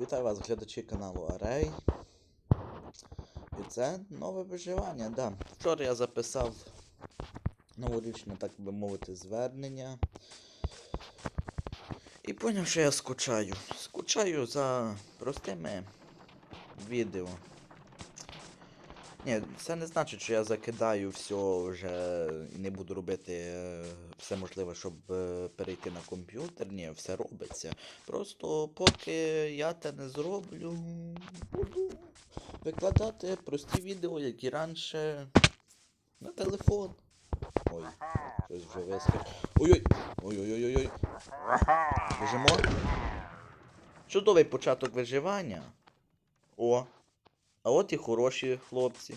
Вітаю вас, глядачі каналу Арей. І це нове виживання, да. Вчора я записав новорічне, так би мовити, звернення. І поняв, що я скучаю. Скучаю за простими відео. Ні, це не значить, що я закидаю все вже і не буду робити е, все можливе, щоб е, перейти на комп'ютер. Ні, все робиться. Просто поки я те не зроблю, буду викладати прості відео, які раніше на телефон. Ой, щось вже вискочило. Ой-ой! Ой-ой-ой-ой. Чудовий початок виживання. О. А от і хороші хлопці.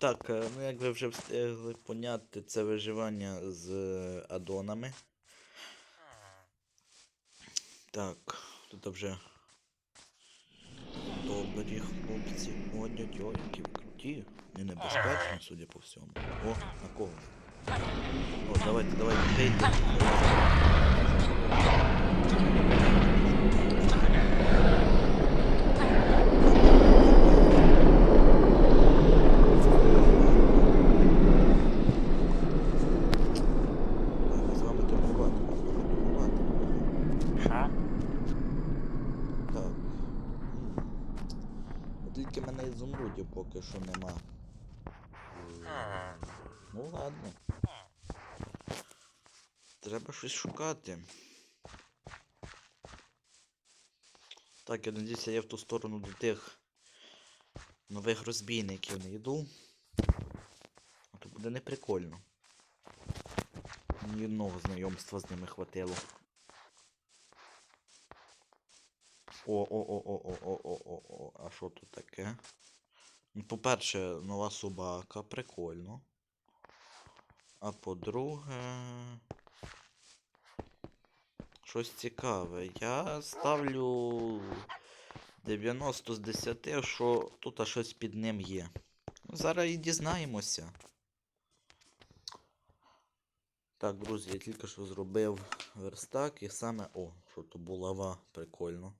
Так, е, ну як ви вже встигли поняти, це виживання з е, адонами. Так, тут вже добрі хлопці. Ой-ой-ой, які ви круті. Не небезпечні, судя по всьому. О, на кого? О, давайте, давайте, бейте. Треба з вами торгувати, можна торгувати. Так. М. От Тільки мене поки що нема. Ну ладно. Треба щось шукати. Так, я надіюся, я в ту сторону до тих нових розбійників не йду. А то буде неприкольно. Ні одного знайомства з ними хватило. О-о-о-о-о-о-о-о-о. А що тут таке? Ну, по-перше, нова собака, прикольно. А по-друге. Щось цікаве. Я ставлю 90 з 10, що тут щось під ним є. Зараз і дізнаємося. Так, друзі, я тільки що зробив верстак і саме. О, що то булава, прикольно.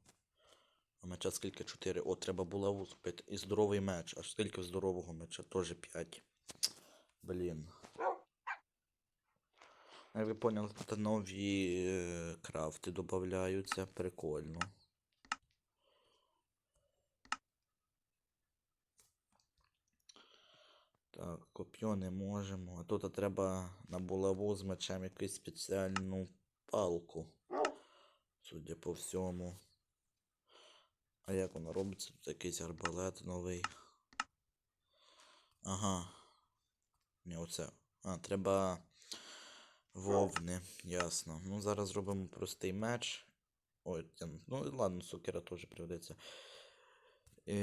А меча скільки 4. О, треба булаву зробити. І здоровий меч. Аж скільки здорового меча? Теж 5. Блін. Як ви поняли, тут нові е, крафти додаються. Прикольно. Так, коп'ю не можемо. А тут треба на булаву з мечем якусь спеціальну палку. Судя по всьому. А як воно робиться? Тут якийсь арбалет новий. Ага. Ні, оце. А, треба вовни, ясно. Ну, зараз зробимо простий меч. Ой, ну ладно, сокира теж пригодиться. І...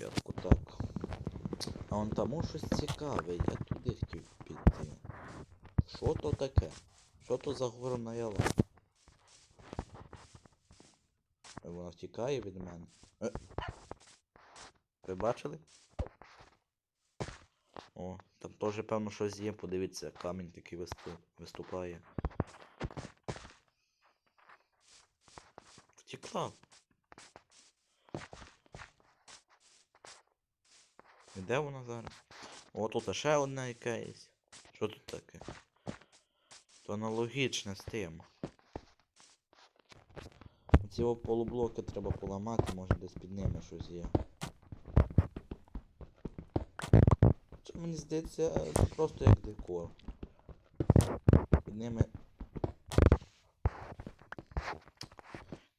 Я таку так. А он там щось цікаве, я туди хотів піти. Що то таке? Що то за горна яла? Втікає від мене. Е. Ви бачили? О, там теж, певно, щось є, подивіться, камінь такий висту... виступає. Втекла. І де вона зараз? О, тут ще одна якась. Що тут таке? То аналогічне з тим. Ці о полублоки треба поламати, може десь під ними щось є. Це мені здається це просто як декор. Під ними.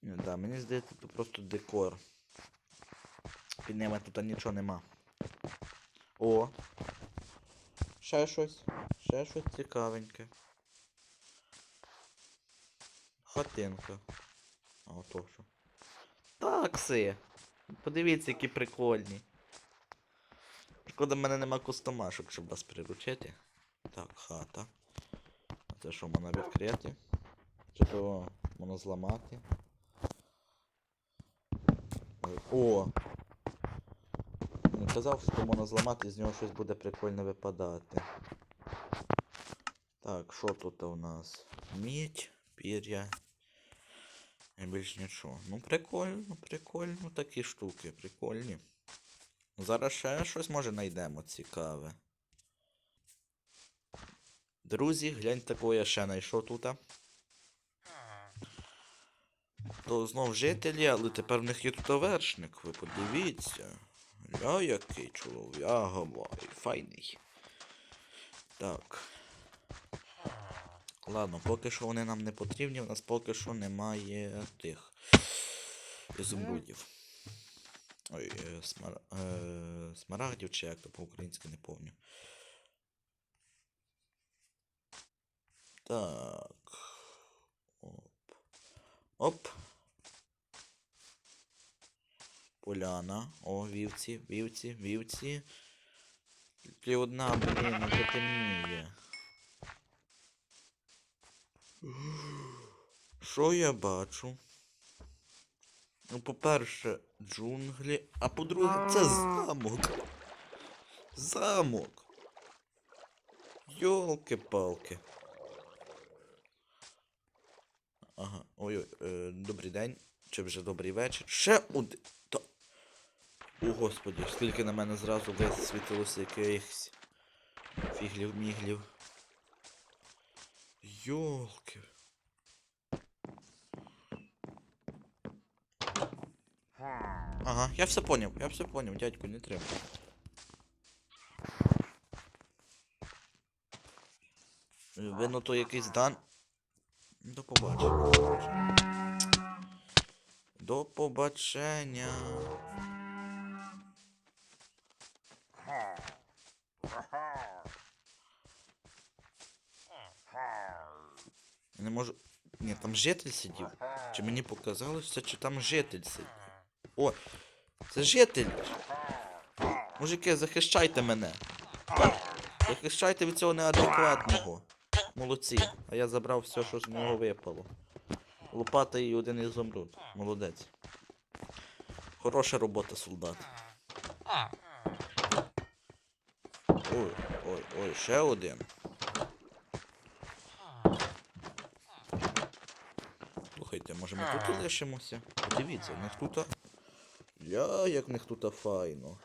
Не, да, мені здається, це просто декор. Під ними тут нічого нема. О! Ще щось. Ще щось цікавеньке. Хатинка. А ото що. Такси! Подивіться, які прикольні. Шкода, в мене нема костомашок, щоб вас приручити. Так, хата. А це що, можна відкрити? Чи то можна зламати? О! Не казав, що можна зламати, з нього щось буде прикольно випадати. Так, що тут у нас? Мідь. пір'я. І більш нічого. Ну прикольно, прикольно такі штуки, прикольні. Зараз ще щось може знайдемо цікаве. Друзі, гляньте, кого я ще знайшов тут. То знов жителі, але тепер в них є тут вершник, ви подивіться. Ля який чолов'яговий, файний. Так. Ладно, поки що вони нам не потрібні, у нас поки що немає тих ізумрудів. Ой, е, смар... е, смарагдів чи як то по-українськи не помню. Так. Оп. Оп. Поляна. О, вівці, вівці, вівці. Тільки одна, блін, вже темніє. Що я бачу? Ну, по-перше, джунглі, а по-друге, це замок. Замок. Йолки-палки. Ага, ой-ой, е, добрий день. Чи вже добрий вечір. Ще один. Та... О, господі, скільки на мене зразу висвітилося якихось фіглів-міглів. Йолки. Ага, я все поняв, я все поняв, дядьку, не треба. Видно, то якийсь дан. До побачення. До побачення. Я Не можу. Ні, там житель сидів. Чи мені показалося, чи там житель сидів? О, це житель. Мужики, захищайте мене. Захищайте від цього неадекватного. Молодці. А я забрав все, що з нього випало. Лопата і один ізумруд. Молодець. Хороша робота, солдат. Ой, ой, ой, ще один. Може ми тут лишимося? Подивіться, в них тут. Ля, як в них тут файно.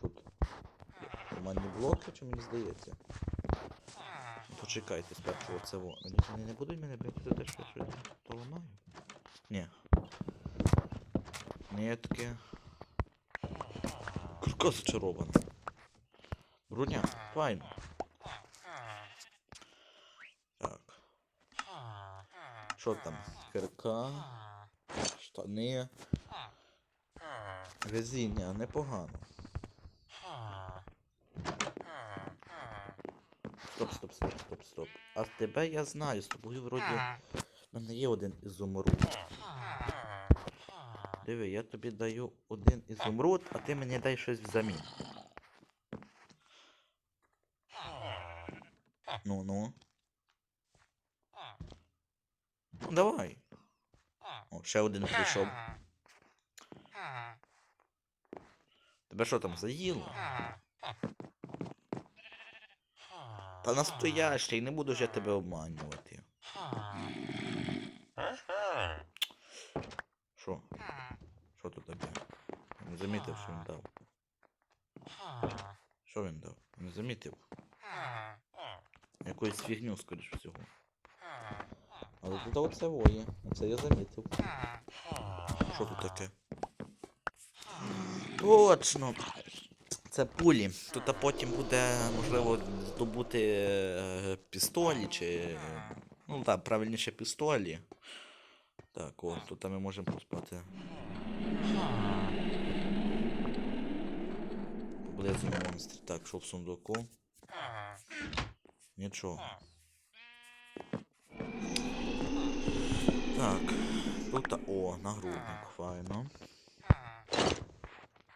Тут. Командні блоки, чи мені здається? Почекайте спершу оце во. Надіюсь, вони не будуть мене бити за те, що я щось то ламаю? Ні. Нитки. Курка зачарована. Броня, файно. Так. Що там? Кирка. Штани. Везіння, непогано. Стоп, стоп, стоп, стоп, стоп. А тебе я знаю, з тобою вроді. В мене є один ізумруд. Диви, я тобі даю один ізумруд, а ти мені дай щось взамін. Ну ну. Ну давай. О, ще один прийшов. Тебе що там заїло? Та настоящий, не буду ж я тебе обманювати. Що? Що тут таке? Не замітив, що він дав. Що він дав? Не замітив. Якусь фігню, скоріш всього. Але тут оце воє. Оце я замітив. Що тут таке? Точно! Це пулі. Тут а потім буде, можливо, здобути е, пістолі чи. Ну так, правильніше пістолі. Так, о, тут ми можемо поспати. Поблизу монстр. Так, що в сундуку? Нічого. Так. Тут. О, нагрудник, файно.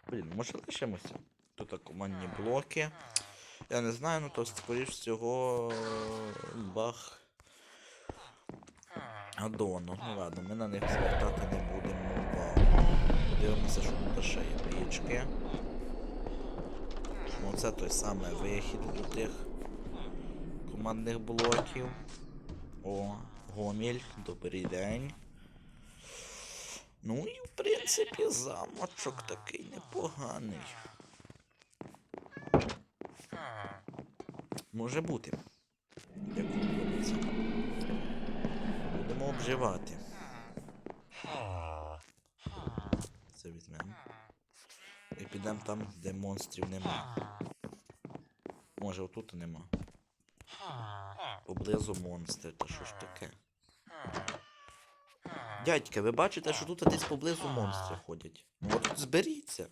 Блін, може лишимося? Тут командні блоки. Я не знаю, ну то скоріш всього бах. Адону. Ну ладно, ми на них звертати не будемо увагу. Подивимося, що тут ще є пічки. Ну це той самий вихід до тих командних блоків. О, Гоміль, добрий день. Ну і в принципі замочок такий непоганий. Може бути. Як подобається. Будемо обживати. Це візьмемо. І підемо там, де монстрів нема. Може, отут нема. Поблизу монстри, та що ж таке? Дядька, ви бачите, що тут десь поблизу монстри ходять. Ну от тут зберіться.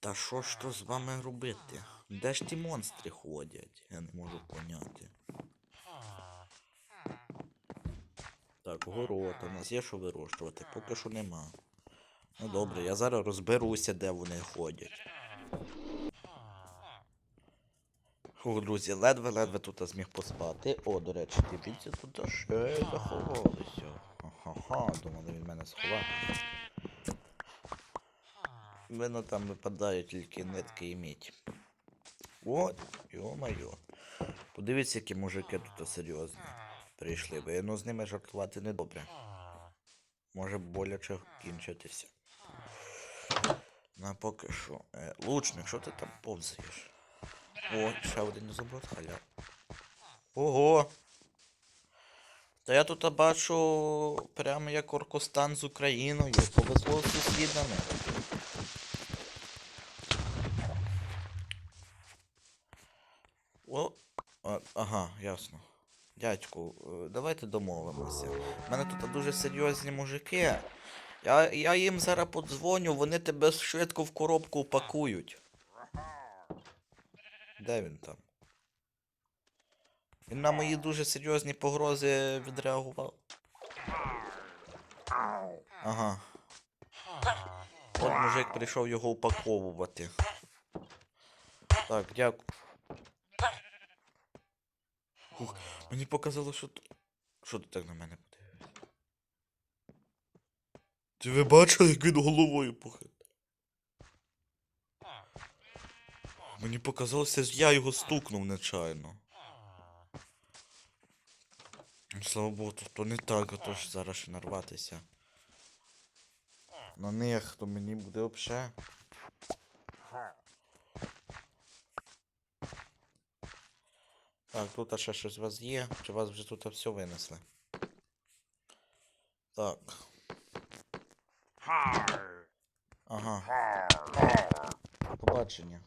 Та що ж то з вами робити? Де ж ті монстри ходять? Я не можу поняти. Так, город, у нас є що вирощувати, поки що нема. Ну добре, я зараз розберуся, де вони ходять. Фу, друзі, ледве-ледве тут зміг поспати. О, до речі, дивіться, тут ще заховалися. Ха-ха-ха, думали від мене сховати. Видно, там випадає тільки нитки і мідь. От, йо-майо. Подивіться, які мужики тут серйозні. Прийшли. Видно, з ними жартувати недобре. Може боляче кінчитися. Ну, а поки що. Е, лучник, що ти там повзаєш? О, ще один заброд халяв. Ого! Та я тут бачу прямо як Оркостан з Україною. Повезло з сусідами. О, а, ага, ясно. Дядьку, е, давайте домовимося. У мене тут дуже серйозні мужики. Я, я їм зараз подзвоню, вони тебе швидко в коробку упакують. Де він там? Він на мої дуже серйозні погрози відреагував. Ага. От мужик прийшов його упаковувати. Так, дякую. Ух, мені показало, що. т- Що ти так на мене подивився? Ти ви бачили, як він головою похит? Мені показалося, я його стукнув нечайно. Слава Богу, то не так, а то ж зараз ще нарватися. На них, то мені буде взагалі. Так, тут ще щось у вас є, чи вас вже тут все винесли? Так. Ага. Побачення.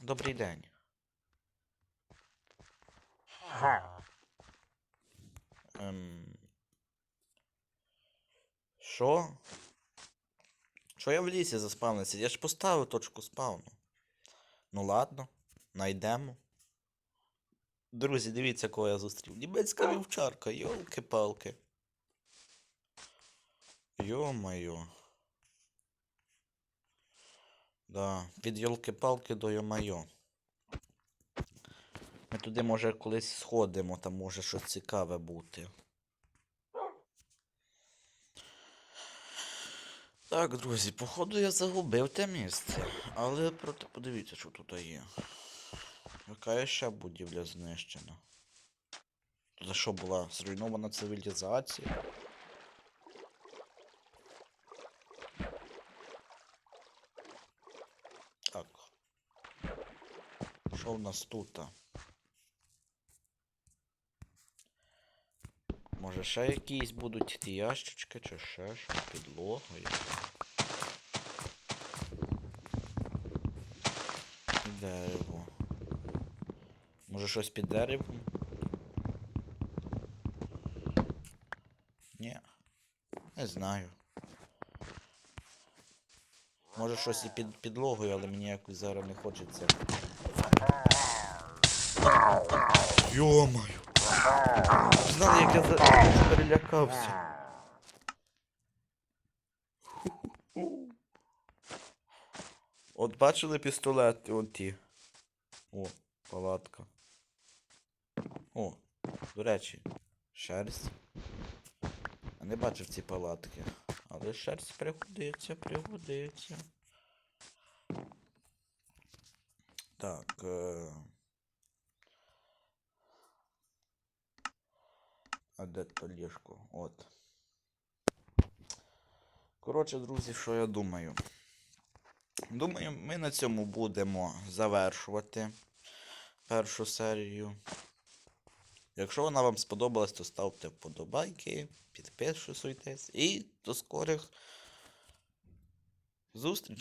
Добрий день. Ем... Що? Що я в лісі заспавнився? Я ж поставив точку спавну. Ну ладно, найдемо. Друзі, дивіться, кого я зустрів. Німецька вівчарка, йолки-палки. Йо-майо. Да, від йолки-палки до йо-майо. Ми туди, може, колись сходимо, там може щось цікаве бути. Так, друзі, походу я загубив те місце. Але проте подивіться, що тут є. Яка ще будівля знищена? Тут що була зруйнована цивілізація? Так. Що в нас тут? Може ще якісь будуть ті ящички, чи ще що, підлога. Дерево. Може щось під деревом? Ні. Не знаю. Може щось і під підлогою, але мені якось зараз не хочеться. Йомаю! Знали, як я за... перелякався. От бачили пістолети, от ті. О, палатка. О, до речі, шерсть. Не бачив ці палатки. Але шерсть пригодиться, пригодиться. Так. Е... А де то ліжко? От. Коротше, друзі, що я думаю? Думаю, ми на цьому будемо завершувати першу серію. Якщо вона вам сподобалась, то ставте вподобайки, підписуйтесь і до скорих зустрічей.